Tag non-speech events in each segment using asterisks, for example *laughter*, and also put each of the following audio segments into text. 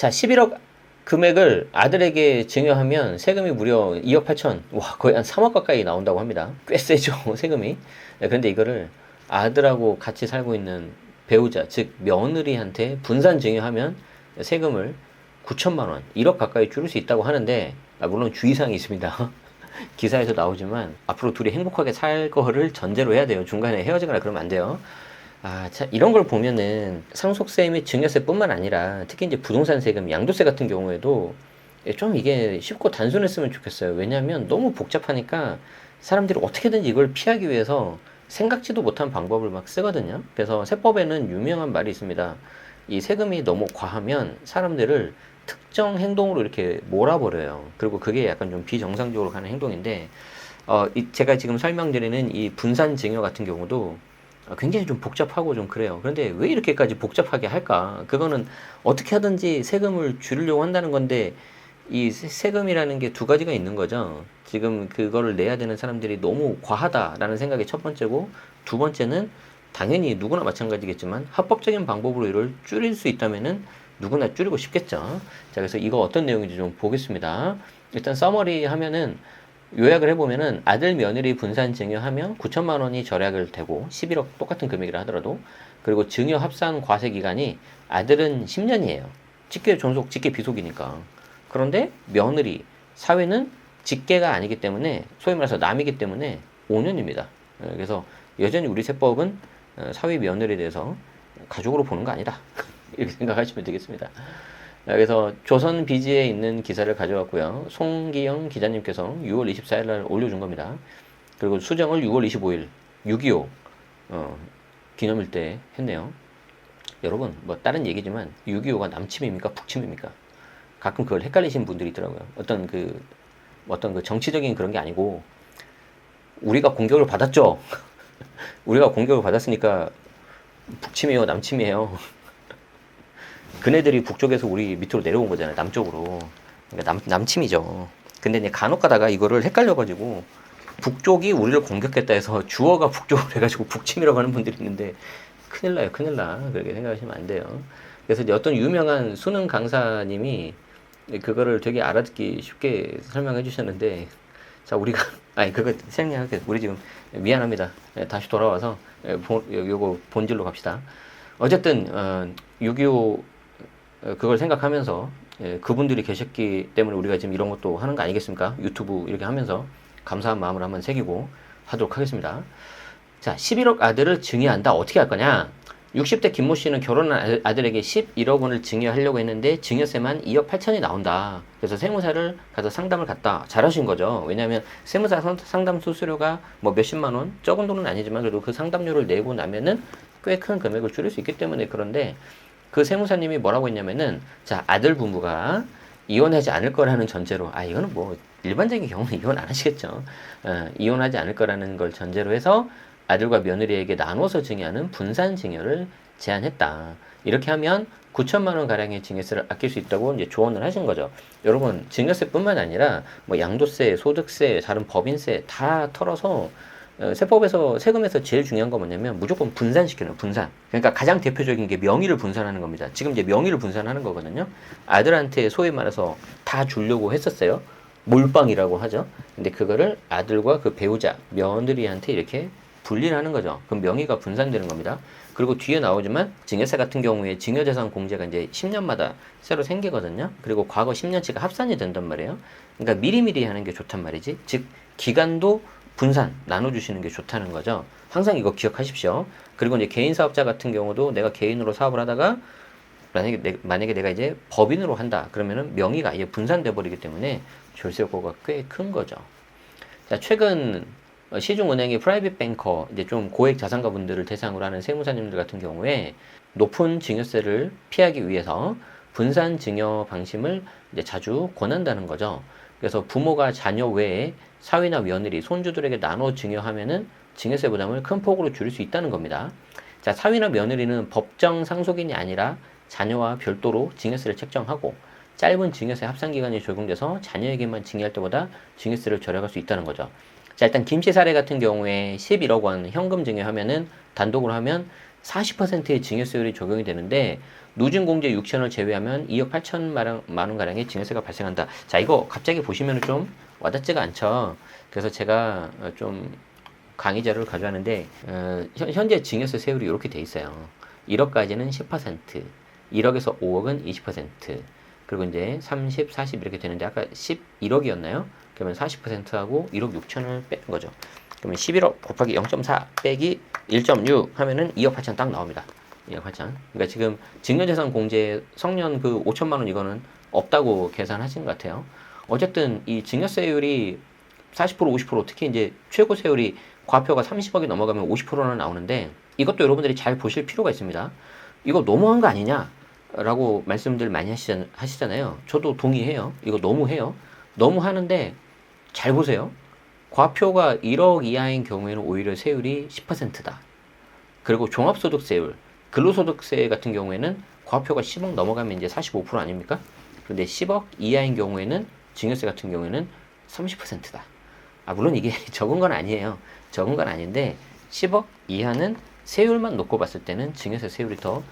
자, 11억 금액을 아들에게 증여하면 세금이 무려 2억 8천, 와, 거의 한 3억 가까이 나온다고 합니다. 꽤 세죠, *laughs* 세금이. 네, 그런데 이거를 아들하고 같이 살고 있는 배우자, 즉, 며느리한테 분산 증여하면 세금을 9천만 원, 1억 가까이 줄일 수 있다고 하는데, 아, 물론 주의사항이 있습니다. *laughs* 기사에서 나오지만 앞으로 둘이 행복하게 살 거를 전제로 해야 돼요. 중간에 헤어지거나 그러면 안 돼요. 아, 자, 이런 걸 보면은 상속세 및 증여세뿐만 아니라 특히 이제 부동산 세금, 양도세 같은 경우에도 좀 이게 쉽고 단순했으면 좋겠어요. 왜냐하면 너무 복잡하니까 사람들이 어떻게든지 이걸 피하기 위해서 생각지도 못한 방법을 막 쓰거든요. 그래서 세법에는 유명한 말이 있습니다. 이 세금이 너무 과하면 사람들을 특정 행동으로 이렇게 몰아버려요. 그리고 그게 약간 좀 비정상적으로 가는 행동인데, 어, 이 제가 지금 설명드리는 이 분산 증여 같은 경우도 굉장히 좀 복잡하고 좀 그래요. 그런데 왜 이렇게까지 복잡하게 할까? 그거는 어떻게 하든지 세금을 줄이려고 한다는 건데, 이 세금이라는 게 두 가지가 있는 거죠. 지금 그거를 내야 되는 사람들이 너무 과하다라는 생각이 첫 번째고, 두 번째는 당연히 누구나 마찬가지겠지만 합법적인 방법으로 이를 줄일 수 있다면은 누구나 줄이고 싶겠죠. 자, 그래서 이거 어떤 내용인지 좀 보겠습니다. 일단 서머리 하면은 요약을 해보면은 아들 며느리 분산 증여하면 9천만 원이 절약을 되고 11억 똑같은 금액이라 하더라도 그리고 증여 합산 과세 기간이 아들은 10년이에요. 직계 존속, 직계 비속이니까. 그런데 며느리 사회는 직계가 아니기 때문에 소위 말해서 남이기 때문에 5년입니다. 그래서 여전히 우리 세법은 어, 사회 며느리에 대해서 가족으로 보는 거 아니다. *laughs* 이렇게 생각하시면 되겠습니다. 그래서 조선 비지에 있는 기사를 가져왔고요. 송기영 기자님께서 6월 24일 날 올려준 겁니다. 그리고 수정을 6월 25일 6.25 어, 기념일 때 했네요. 여러분 뭐 다른 얘기지만 6.25가 남침입니까 북침입니까? 가끔 그걸 헷갈리시는 분들이 있더라고요. 어떤 그 어떤 그 정치적인 그런 게 아니고 우리가 공격을 받았죠. *laughs* 우리가 공격을 받았으니까 북침이에요, 남침이에요. 그네들이 북쪽에서 우리 밑으로 내려온 거잖아요. 남쪽으로. 그러니까 남, 남침이죠. 근데 이제 간혹 가다가 이거를 헷갈려가지고 북쪽이 우리를 공격했다 해서 주어가 북쪽으로 해가지고 북침이라고 하는 분들이 있는데 큰일 나요. 큰일 나. 그렇게 생각하시면 안 돼요. 그래서 이제 어떤 유명한 수능 강사님이 그거를 되게 알아듣기 쉽게 설명해 주셨는데 자 우리가 *laughs* 아니 그거 생략할게요. 우리 지금 미안합니다. 예, 다시 돌아와서 예, 요거 본질로 갑시다. 어쨌든 어, 6.25 어, 그걸 생각하면서 예, 그분들이 계셨기 때문에 우리가 지금 이런 것도 하는 거 아니겠습니까? 유튜브 이렇게 하면서 감사한 마음을 한번 새기고 하도록 하겠습니다. 자, 11억 아들을 증여한다. 어떻게 할 거냐? 60대 김모 씨는 결혼한 아들에게 11억 원을 증여하려고 했는데 증여세만 2억 8천이 나온다. 그래서 세무사를 가서 상담을 갔다. 잘하신 거죠. 왜냐하면 세무사 상담 수수료가 뭐 몇십만 원, 적은 돈은 아니지만 그래도 그 상담료를 내고 나면은 꽤 큰 금액을 줄일 수 있기 때문에 그런데 그 세무사님이 뭐라고 했냐면은 자 아들 부부가 이혼하지 않을 거라는 전제로 아 이거는 뭐 일반적인 경우는 이혼 안 하시겠죠. 어, 이혼하지 않을 거라는 걸 전제로 해서 아들과 며느리에게 나눠서 증여하는 분산 증여를 제한했다. 이렇게 하면 9천만 원 가량의 증여세를 아낄 수 있다고 이제 조언을 하신 거죠. 여러분 증여세뿐만 아니라 뭐 양도세, 소득세, 다른 법인세 다 털어서 어, 세법에서 세금에서 제일 중요한 거 뭐냐면 무조건 분산시키는 분산. 그러니까 가장 대표적인 게 명의를 분산하는 겁니다. 지금 이제 명의를 분산하는 거거든요. 아들한테 소위 말해서 다 주려고 했었어요. 몰빵이라고 하죠. 근데 그거를 아들과 그 배우자, 며느리한테 이렇게 분리를 하는 거죠. 그럼 명의가 분산되는 겁니다. 그리고 뒤에 나오지만 증여세 같은 경우에 증여재산 공제가 이제 10년마다 새로 생기거든요. 그리고 과거 10년치가 합산이 된단 말이에요. 그러니까 미리미리 하는 게 좋단 말이지. 즉 기간도 분산 나눠주시는 게 좋다는 거죠. 항상 이거 기억하십시오. 그리고 이제 개인 사업자 같은 경우도 내가 개인으로 사업을 하다가 만약에, 내, 만약에 내가 이제 법인으로 한다 그러면은 명의가 아예 분산돼 버리기 때문에 절세 효과가 꽤 큰 거죠. 자 최근 시중은행의 프라이빗 뱅커 이제 좀 고액 자산가 분들을 대상으로 하는 세무사님들 같은 경우에 높은 증여세를 피하기 위해서 분산 증여 방식을 이제 자주 권한다는 거죠. 그래서 부모가 자녀 외에 사위나 며느리, 손주들에게 나눠 증여하면은 증여세 부담을 큰 폭으로 줄일 수 있다는 겁니다. 자, 사위나 며느리는 법정 상속인이 아니라 자녀와 별도로 증여세를 책정하고 짧은 증여세 합산 기간이 적용돼서 자녀에게만 증여할 때보다 증여세를 절약할 수 있다는 거죠. 자, 일단 김씨 사례 같은 경우에 11억 원 현금 증여하면은 단독으로 하면 40%의 증여세율이 적용이 되는데 누진 공제 6천을 제외하면 2억 8천만 원 가량의 증여세가 발생한다. 자 이거 갑자기 보시면 좀 와닿지가 않죠. 그래서 제가 어, 좀 강의 자료를 가져왔는데 어, 현- 현재 증여세 세율이 이렇게 돼 있어요. 1억까지는 10%, 1억에서 5억은 20%, 그리고 이제 30, 40 이렇게 되는데 아까 11억이었나요? 그러면 40%하고 1억 6천을 빼는 거죠. 그러면 11억 곱하기 0.4 빼기 1.6 하면은 2억 8천 딱 나옵니다. 2억 8천. 그러니까 지금 증여재산 공제 성년 그 5천만 원 이거는 없다고 계산하신 것 같아요. 어쨌든 이 증여세율이 40% 50% 특히 이제 최고 세율이 과표가 30억이 넘어가면 50%는 나오는데 이것도 여러분들이 잘 보실 필요가 있습니다. 이거 너무한 거 아니냐라고 말씀들 많이 하시잖, 하시잖아요. 저도 동의해요. 이거 너무해요. 너무 하는데 잘 보세요. 과표가 1억 이하인 경우에는 오히려 세율이 10%다. 그리고 종합소득세율, 근로소득세 같은 경우에는 과표가 10억 넘어가면 이제 45% 아닙니까? 근데 10억 이하인 경우에는 증여세 같은 경우에는 30%다. 아, 물론 이게 *laughs* 적은 건 아니에요. 적은 건 아닌데 10억 이하는 세율만 놓고 봤을 때는 증여세 세율이 더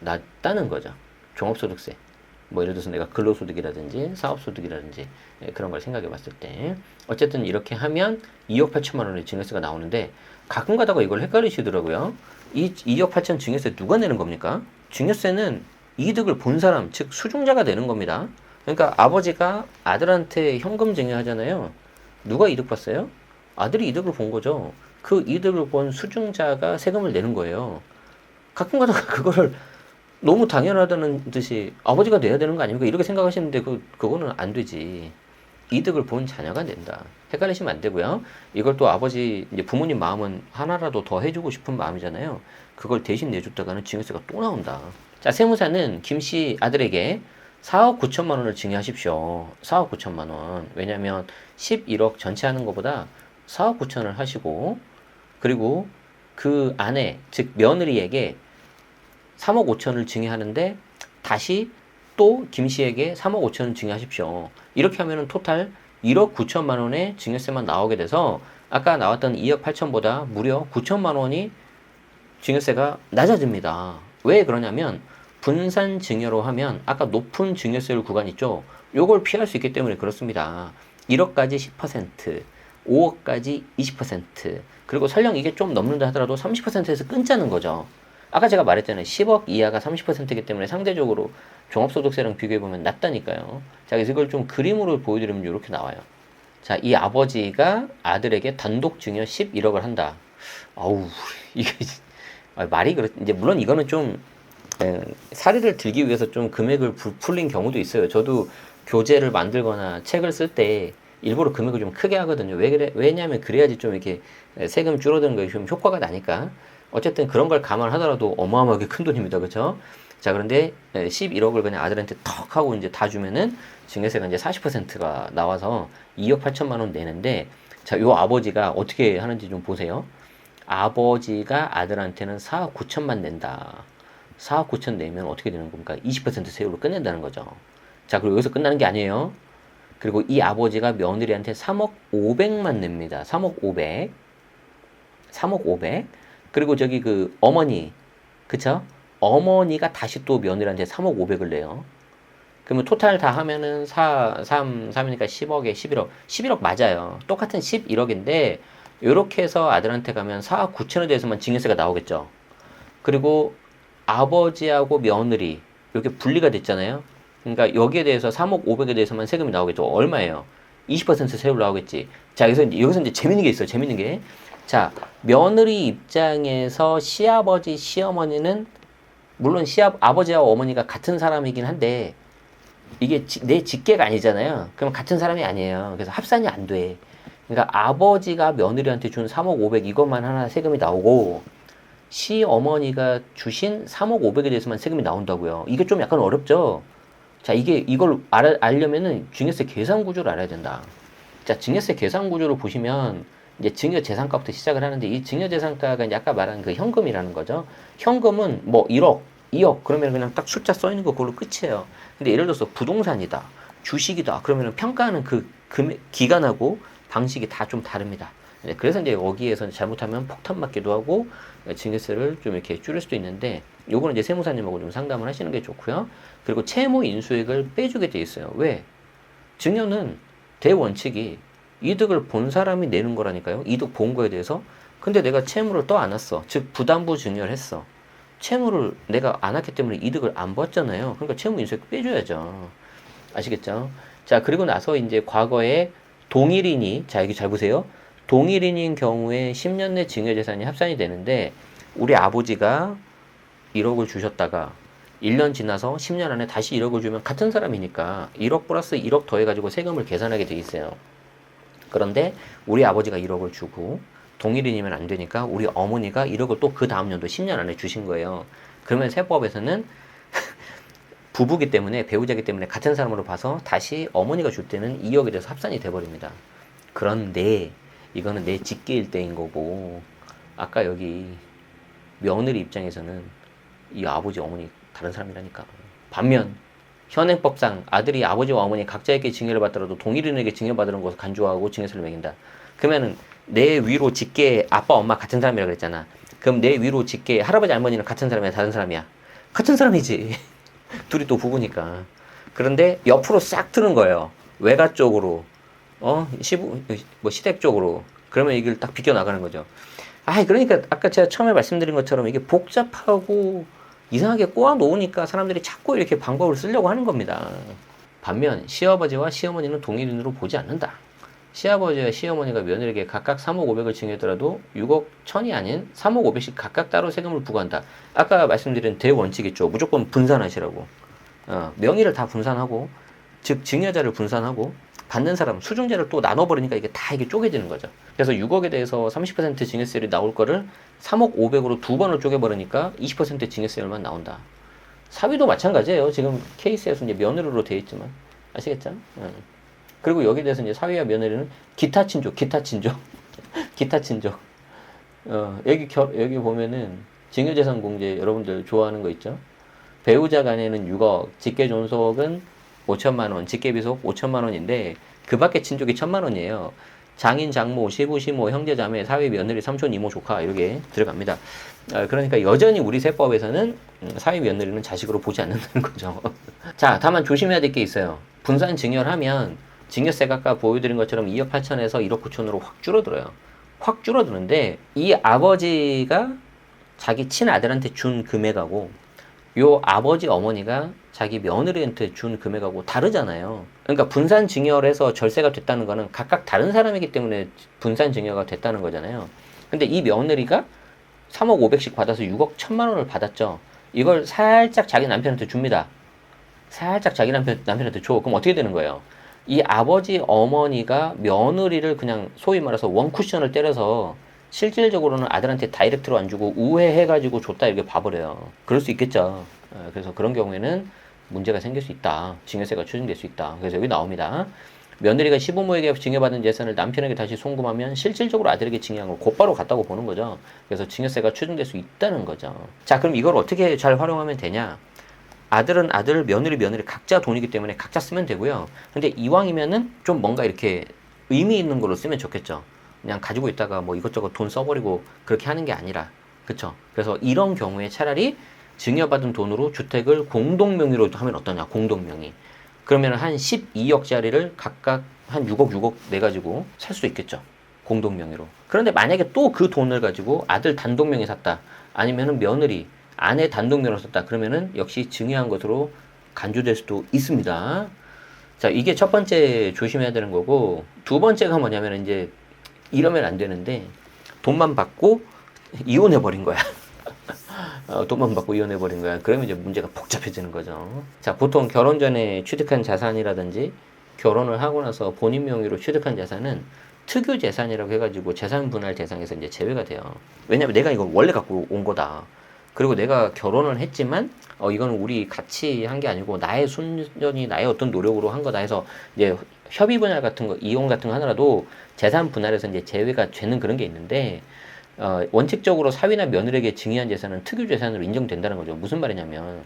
낮다는 거죠. 종합소득세. 뭐 예를 들어서 내가 근로소득이라든지 사업소득이라든지 예, 그런 걸 생각해 봤을 때 어쨌든 이렇게 하면 2억 8천만 원의 증여세가 나오는데 가끔 가다가 이걸 헷갈리시더라고요. 이 2억 8천 증여세 누가 내는 겁니까? 증여세는 이득을 본 사람, 즉 수중자가 내는 겁니다. 그러니까 아버지가 아들한테 현금 증여하잖아요. 누가 이득 봤어요? 아들이 이득을 본 거죠. 그 이득을 본 수중자가 세금을 내는 거예요. 가끔 가다가 그거를 너무 당연하다는 듯이 아버지가 내야 되는 거 아닙니까? 이렇게 생각하시는데 그 그거는 안 되지. 이득을 본 자녀가 낸다. 헷갈리시면 안 되고요. 이걸 또 아버지 이제 부모님 마음은 하나라도 더 해주고 싶은 마음이잖아요. 그걸 대신 내줬다가는 증여세가 또 나온다. 자 세무사는 김 씨 아들에게 4억 9천만 원을 증여하십시오. 4억 9천만 원. 왜냐하면 11억 전체 하는 것보다 4억 9천을 하시고 그리고 그 아내 즉 며느리에게 3억 5천을 증여하는데 다시 또 김 씨에게 3억 5천을 증여하십시오. 이렇게 하면은 토탈 1억 9천만 원의 증여세만 나오게 돼서 아까 나왔던 2억 8천보다 무려 9천만 원이 증여세가 낮아집니다. 왜 그러냐면 분산 증여로 하면 아까 높은 증여세율 구간 있죠. 요걸 피할 수 있기 때문에 그렇습니다. 1억까지 10%, 5억까지 20%, 그리고 설령 이게 좀 넘는다 하더라도 30%에서 끊자는 거죠. 아까 제가 말했잖아요. 10억 이하가 30%이기 때문에 상대적으로 종합소득세랑 비교해보면 낮다니까요. 자, 그래서 이걸 좀 그림으로 보여드리면 이렇게 나와요. 자, 이 아버지가 아들에게 단독 증여 11억을 한다. 아우, 이게 아, 말이 그렇, 이제 물론 이거는 좀 에, 사례를 들기 위해서 좀 금액을 부풀린 경우도 있어요. 저도 교재를 만들거나 책을 쓸 때 일부러 금액을 좀 크게 하거든요. 왜 그래? 왜냐하면 그래야지 좀 이렇게 세금 줄어드는 거에 좀 효과가 나니까. 어쨌든 그런 걸 감안하더라도 어마어마하게 큰 돈입니다. 그렇죠? 자, 그런데 11억을 그냥 아들한테 턱 하고 이제 다 주면은 증여세가 이제 40%가 나와서 2억 8천만 원 내는데 자, 요 아버지가 어떻게 하는지 좀 보세요. 아버지가 아들한테는 4억 9천만 낸다. 4억 9천 내면 어떻게 되는 겁니까? 20% 세율로 끝낸다는 거죠. 자, 그리고 여기서 끝나는 게 아니에요. 그리고 이 아버지가 며느리한테 3억 5백만 냅니다. 3억 500. 3억 500. 그리고 저기 그 어머니, 그쵸? 어머니가 다시 또 며느리한테 3억 5백을 내요. 그러면 토탈 다 하면은 4, 3, 3이니까 10억에 11억. 11억 맞아요. 똑같은 11억인데, 요렇게 해서 아들한테 가면 4억 9천에 대해서만 증여세가 나오겠죠. 그리고 아버지하고 며느리, 이렇게 분리가 됐잖아요. 그러니까 여기에 대해서 3억 5백에 대해서만 세금이 나오겠죠. 얼마예요? 20% 세율 나오겠지. 자, 여기서 여기서 이제 재밌는 게 있어요. 재밌는 게. 자, 며느리 입장에서 시아버지, 시어머니는 물론 시아 아버지와 어머니가 같은 사람이긴 한데 이게 지, 내 직계가 아니잖아요. 그럼 같은 사람이 아니에요. 그래서 합산이 안 돼. 그러니까 아버지가 며느리한테 준 3억 5백 이것만 하나 세금이 나오고 시어머니가 주신 3억 5백에 대해서만 세금이 나온다고요. 이게 좀 약간 어렵죠. 자, 이게 이걸 알, 알려면은 증여세 계산 구조를 알아야 된다. 자, 증여세 계산 구조를 보시면 이제 증여 재산가부터 시작을 하는데 이 증여 재산가가 이제 아까 말한 그 현금이라는 거죠. 현금은 뭐 1억, 2억 그러면 그냥 딱 숫자 써 있는 거 그걸로 끝이에요. 근데 예를 들어서 부동산이다, 주식이다 그러면 평가하는 그 금액 기간하고 방식이 다 좀 다릅니다. 네, 그래서 이제 여기에서 잘못하면 폭탄 맞기도 하고 증여세를 좀 이렇게 줄일 수도 있는데 요거는 이제 세무사님하고 좀 상담을 하시는 게 좋고요. 그리고 채무 인수액을 빼주게 돼 있어요. 왜? 증여는 대원칙이 이득을 본 사람이 내는 거라니까요. 이득 본 거에 대해서. 근데 내가 채무를 떠 안았어. 즉 부담부 증여를 했어. 채무를 내가 안 했기 때문에 이득을 안 봤잖아요. 그러니까 채무 인수액 빼줘야죠. 아시겠죠? 자, 그리고 나서 이제 과거에 동일인이, 자, 여기 잘 보세요. 동일인인 경우에 10년 내 증여재산이 합산이 되는데, 우리 아버지가 1억을 주셨다가 1년 지나서 10년 안에 다시 1억을 주면 같은 사람이니까 1억 플러스 1억 더해가지고 세금을 계산하게 돼 있어요. 그런데 우리 아버지가 1억을 주고 동일인이면 안 되니까 우리 어머니가 1억을 또 그 다음 연도 10년 안에 주신 거예요. 그러면 세법에서는 *laughs* 부부기 때문에 배우자기 때문에 같은 사람으로 봐서 다시 어머니가 줄 때는 2억에 대해서 합산이 돼버립니다. 그런데 이거는 내 직계일 때인 거고 아까 여기 며느리 입장에서는 이 아버지 어머니 다른 사람이라니까. 반면 현행법상 아들이 아버지와 어머니 각자에게 징계를 받더라도 동일인에게 징계받는 것을 간주하고 징계세를 매긴다. 그러면은 내 위로 직계 아빠 엄마 같은 사람이라 그랬잖아. 그럼 내 위로 직계 할아버지 할머니는 같은 사람이야 다른 사람이야? 같은 사람이지. *laughs* 둘이 또 부부니까. 그런데 옆으로 싹 트는 거예요. 외가 쪽으로, 어, 시부, 뭐 시댁 쪽으로. 그러면 이걸 딱 비껴 나가는 거죠. 아, 그러니까 아까 제가 처음에 말씀드린 것처럼 이게 복잡하고 이상하게 꼬아 놓으니까 사람들이 자꾸 이렇게 방법을 쓰려고 하는 겁니다. 반면 시아버지와 시어머니는 동일인으로 보지 않는다. 시아버지와 시어머니가 며느리에게 각각 3억 5백을 징했더라도 6억 1000이 아닌 3억 5백씩 각각 따로 세금을 부과한다. 아까 말씀드린 대원칙 있죠. 무조건 분산하시라고. 어, 명의를 다 분산하고, 즉 증여자를 분산하고, 받는 사람 수중자를 또 나눠버리니까 이게 다 이게 쪼개지는 거죠. 그래서 6억에 대해서 30% 징여세율이 나올 거를 3억 5백으로 두 번을 쪼개버리니까 20% 징여세율만 나온다. 사위도 마찬가지예요. 지금 케이스에서 이제 며느리로 돼 있지만 아시겠죠? 응. 그리고 여기에 대해서 이제 사위와 며느리는 기타 친족, 기타 친족, *laughs* 기타 친족. 어, 여기 겨, 여기 보면은 징여재산 공제 여러분들 좋아하는 거 있죠? 배우자 간에는 6억, 직계존속은 5천만 원, 직계비속 5천만 원인데 그 밖에 친족이 천만 원이에요. 장인, 장모, 시부, 시모, 형제, 자매, 사위, 며느리, 삼촌, 이모, 조카 이렇게 들어갑니다. 어, 그러니까 여전히 우리 세법에서는 음, 사위, 며느리는 자식으로 보지 않는다는 *laughs* 거죠. 자, 다만 조심해야 될 게 있어요. 분산 증여를 하면 증여세가 아까 보여드린 것처럼 2억 8천에서 1억 9천으로 확 줄어들어요. 확 줄어드는데 이 아버지가 자기 친아들한테 준 금액하고 요 아버지 어머니가 자기 며느리한테 준 금액하고 다르잖아요. 그러니까 분산 증여를 해서 절세가 됐다는 거는 각각 다른 사람이기 때문에 분산 증여가 됐다는 거잖아요. 근데 이 며느리가 3억 5백씩 받아서 6억 1천만 원을 받았죠. 이걸 살짝 자기 남편한테 줍니다. 살짝 자기 남편, 남편한테 줘. 그럼 어떻게 되는 거예요? 이 아버지 어머니가 며느리를 그냥 소위 말해서 원쿠션을 때려서 실질적으로는 아들한테 다이렉트로 안 주고 우회해가지고 줬다 이렇게 봐버려요. 그럴 수 있겠죠. 어, 그래서 그런 경우에는 문제가 생길 수 있다. 징여세가 추징될 수 있다. 그래서 여기 나옵니다. 며느리가 시부모에게 징여받은 재산을 남편에게 다시 송금하면 실질적으로 아들에게 징여한 걸 곧바로 갔다고 보는 거죠. 그래서 징여세가 추징될 수 있다는 거죠. 자, 그럼 이걸 어떻게 잘 활용하면 되냐? 아들은 아들, 며느리, 며느리 각자 돈이기 때문에 각자 쓰면 되고요. 근데 이왕이면은 좀 뭔가 이렇게 의미 있는 걸로 쓰면 좋겠죠. 그냥 가지고 있다가 뭐 이것저것 돈 써버리고 그렇게 하는 게 아니라. 그쵸? 그래서 이런 경우에 차라리 증여받은 돈으로 주택을 공동 명의로 하면 어떠냐, 공동 명의. 그러면 한 12억짜리를 각각 한 6억, 6억 내 가지고 살 수 있겠죠. 공동 명의로. 그런데 만약에 또 그 돈을 가지고 아들 단독 명의 샀다. 아니면은 며느리, 아내 단독 명의로 썼다. 그러면은 역시 증여한 것으로 간주될 수도 있습니다. 자, 이게 첫 번째 조심해야 되는 거고, 두 번째가 뭐냐면 이제 이러면 안 되는데, 돈만 받고 이혼해 버린 거야. *laughs* 어, 돈만 받고 이혼해 버린 거야. 그러면 이제 문제가 복잡해지는 거죠. 자, 보통 결혼 전에 취득한 자산이라든지 결혼을 하고 나서 본인 명의로 취득한 자산은 특유 재산이라고 해가지고 재산 분할 대상에서 이제 제외가 돼요. 왜냐면 내가 이걸 원래 갖고 온 거다. 그리고 내가 결혼을 했지만 어 이거는 우리 같이 한 게 아니고 나의 순전히 나의 어떤 노력으로 한 거다 해서 이제 협의 분할 같은 거 이용 같은 거 하느라도 재산 분할에서 이제 제외가 되는 그런 게 있는데 어, 원칙적으로 사위나 며느리에게 증여한 재산은 특유 재산으로 인정된다는 거죠. 무슨 말이냐면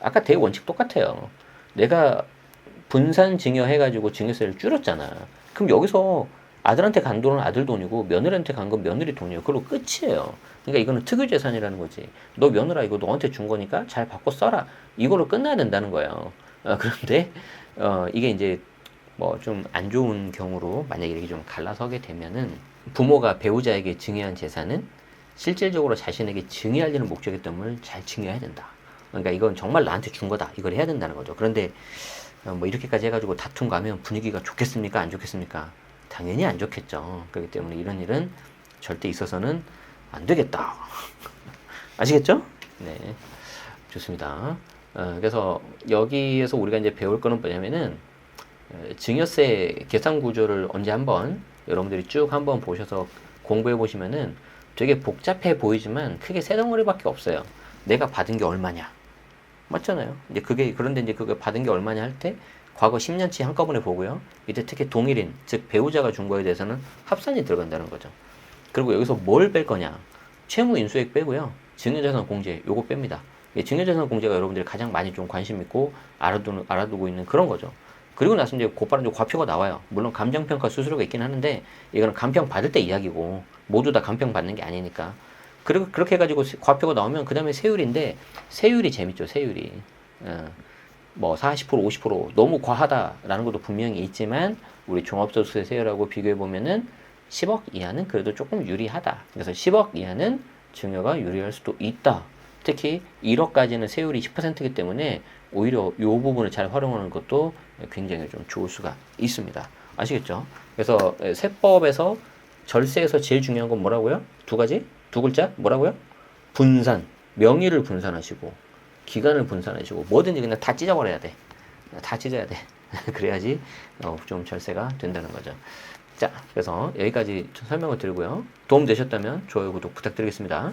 아까 대원칙 똑같아요. 내가 분산 증여해가지고 증여세를 줄였잖아. 그럼 여기서 아들한테 간 돈은 아들 돈이고 며느리한테 간 건 며느리 돈이에요. 그걸로 끝이에요. 그러니까 이거는 특유 재산이라는 거지. 너 며느라 이거 너한테 준 거니까 잘 받고 써라. 이걸로 끝나야 된다는 거예요. 어, 그런데 어, 이게 이제 뭐 좀 안 좋은 경우로 만약에 이렇게 좀 갈라서게 되면은 부모가 배우자에게 증여한 재산은 실질적으로 자신에게 증여하려는 목적의 때문에 잘 증여해야 된다. 그러니까 이건 정말 나한테 준 거다. 이걸 해야 된다는 거죠. 그런데 어, 뭐 이렇게까지 해가지고 다툼 가면 분위기가 좋겠습니까? 안 좋겠습니까? 당연히 안 좋겠죠. 그렇기 때문에 이런 일은 절대 있어서는 안 되겠다. *laughs* 아시겠죠? 네. 좋습니다. 어, 그래서 여기에서 우리가 이제 배울 거는 뭐냐면은 어, 증여세 계산 구조를 언제 한번 여러분들이 쭉 한번 보셔서 공부해 보시면은 되게 복잡해 보이지만 크게 세 덩어리밖에 없어요. 내가 받은 게 얼마냐? 맞잖아요. 이제 그게 그런데 이제 그거 받은 게 얼마냐 할 때 과거 10년치 한꺼번에 보고요. 밑에 특히 동일인 즉 배우자가 준 거에 대해서는 합산이 들어간다는 거죠. 그리고 여기서 뭘 뺄 거냐? 채무 인수액 빼고요. 증여자산 공제 요거 뺍니다. 이 증여자산 공제가 여러분들이 가장 많이 좀 관심 있고 알아두는, 알아두고 있는 그런 거죠. 그리고 나서 이제 곧바로 이제 과표가 나와요. 물론 감정평가 수수료가 있긴 하는데 이거는 감평 받을 때 이야기고 모두 다 감평 받는 게 아니니까. 그리고 그렇게 해가지고 세- 과표가 나오면 그 다음에 세율인데 세율이 재밌죠. 세율이. 어, 뭐 40% 50% 너무 과하다라는 것도 분명히 있지만 우리 종합소득세 세율하고 비교해 보면은 10억 이하는 그래도 조금 유리하다. 그래서 10억 이하는 증여가 유리할 수도 있다. 특히 1억까지는 세율이 10%이기 때문에 오히려 이 부분을 잘 활용하는 것도 굉장히 좀 좋을 수가 있습니다. 아시겠죠? 그래서 세법에서 절세에서 제일 중요한 건 뭐라고요? 두 가지? 두 글자? 뭐라고요? 분산. 명의를 분산하시고 기간을 분산하시고 뭐든지 그냥 다 찢어버려야 돼. 다 찢어야 돼. *laughs* 그래야지 어, 좀 절세가 된다는 거죠. 자, 그래서 여기까지 좀 설명을 드리고요. 도움 되셨다면 좋아요, 구독 부탁드리겠습니다.